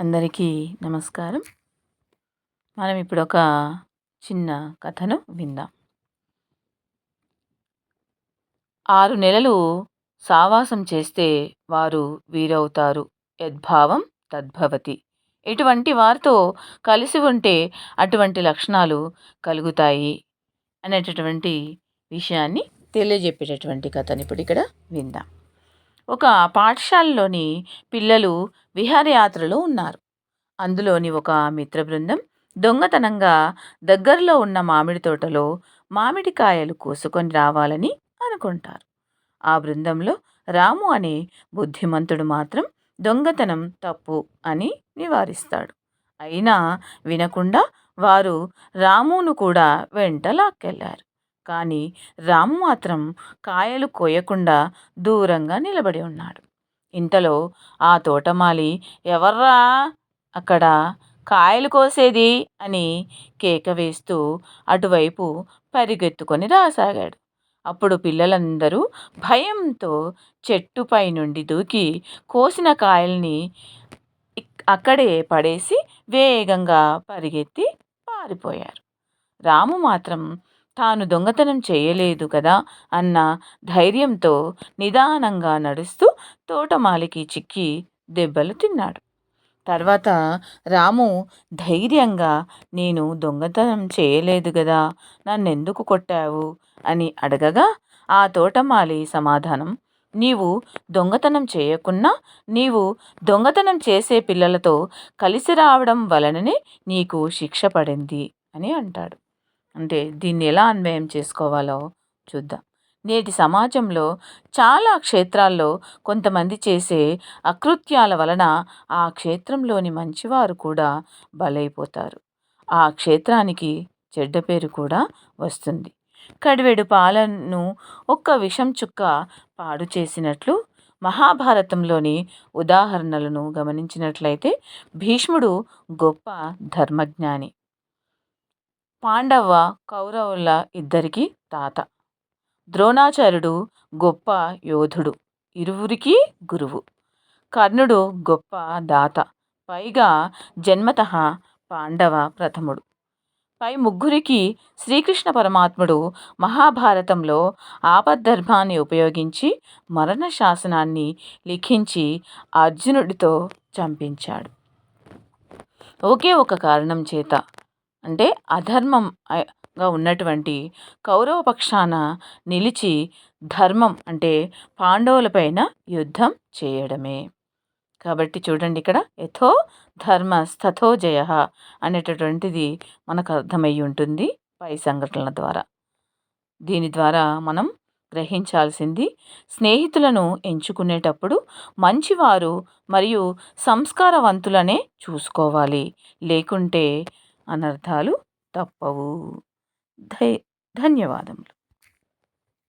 అందరికీ నమస్కారం. మనం ఇప్పుడు ఒక చిన్న కథను విందాం. ఆరు నెలలు సావాసం చేస్తే వారు వీరవుతారు. యద్భావం తద్భవతి. ఇటువంటి వారితో కలిసి ఉంటే అటువంటి లక్షణాలు కలుగుతాయి అనేటటువంటి విషయాన్ని తెలియజెప్పేటటువంటి కథను ఇప్పుడు ఇక్కడ విందాం. ఒక పాఠశాలలోని పిల్లలు విహారయాత్రలో ఉన్నారు. అందులోని ఒక మిత్ర బృందం దొంగతనంగా దగ్గరలో ఉన్న మామిడి తోటలో మామిడికాయలు కోసుకొని రావాలని అనుకుంటారు. ఆ బృందంలో రాము అనే బుద్ధిమంతుడు మాత్రం దొంగతనం తప్పు అని నివారిస్తాడు. అయినా వినకుండా వారు రామును కూడా వెంట లాక్కెళ్ళారు కానీ రాము మాత్రం కాయలు కోయకుండా దూరంగా నిలబడి ఉన్నాడు. ఇంతలో ఆ తోటమాలి ఎవర్రా? అక్కడ కాయలు కోసేది? అని కేక వేస్తూ అటువైపు పరిగెత్తుకొని రాసాగాడు. అప్పుడు పిల్లలందరూ భయంతో చెట్టుపై నుండి దూకి కోసిన కాయల్ని అక్కడే పడేసి వేగంగా పరిగెత్తి పారిపోయారు. రాము మాత్రం తాను దొంగతనం చేయలేదు కదా అన్న ధైర్యంతో నిదానంగా నడుస్తూ తోటమాలికి చిక్కి దెబ్బలు తిన్నాడు. తర్వాత రాము ధైర్యంగా నేను దొంగతనం చేయలేదు కదా నన్నెందుకు కొట్టావు? అని అడగగా ఆ తోటమాలి సమాధానం నీవు దొంగతనం చేయకున్నా నీవు దొంగతనం చేసే పిల్లలతో కలిసి రావడం వలననే నీకు శిక్ష పడింది అని అంటాడు. అంటే దీన్ని ఎలా అన్వయం చేసుకోవాలో చూద్దాం. నేటి సమాజంలో చాలా క్షేత్రాల్లో కొంతమంది చేసే అకృత్యాల వలన ఆ క్షేత్రంలోని మంచివారు కూడా బలైపోతారు. ఆ క్షేత్రానికి చెడ్డ పేరు కూడా వస్తుంది. కడివెడు పాలను ఒక్క విషం చుక్క పాడు చేసినట్లు మహాభారతంలోని ఉదాహరణలను గమనించినట్లయితే భీష్ముడు గొప్ప ధర్మజ్ఞాని. పాండవ కౌరవుల ఇద్దరికి తాత. ద్రోణాచార్యుడు గొప్ప యోధుడు ఇరువురికి గురువు. కర్ణుడు గొప్ప దాత పైగా జన్మత పాండవ ప్రథముడు. పై ముగ్గురికి శ్రీకృష్ణ పరమాత్ముడు మహాభారతంలో ఆపద్ధర్మాన్ని ఉపయోగించి మరణ శాసనాన్ని లిఖించి అర్జునుడితో చంపించాడు. ఒకే ఒక కారణం చేత అంటే అధర్మంగా ఉన్నటువంటి కౌరవ పక్షాన నిలిచి ధర్మం అంటే పాండవులపైన యుద్ధం చేయడమే. కాబట్టి చూడండి ఇక్కడ యథో ధర్మ స్థతో జయ అనేటటువంటిది మనకు అర్థమై ఉంటుంది పై సంఘటనల ద్వారా. దీని ద్వారా మనం గ్రహించాల్సింది స్నేహితులను ఎంచుకునేటప్పుడు మంచివారు మరియు సంస్కారవంతులనే చూసుకోవాలి. లేకుంటే అనర్థాలు తప్పవు. ధై ధన్యవాదములు.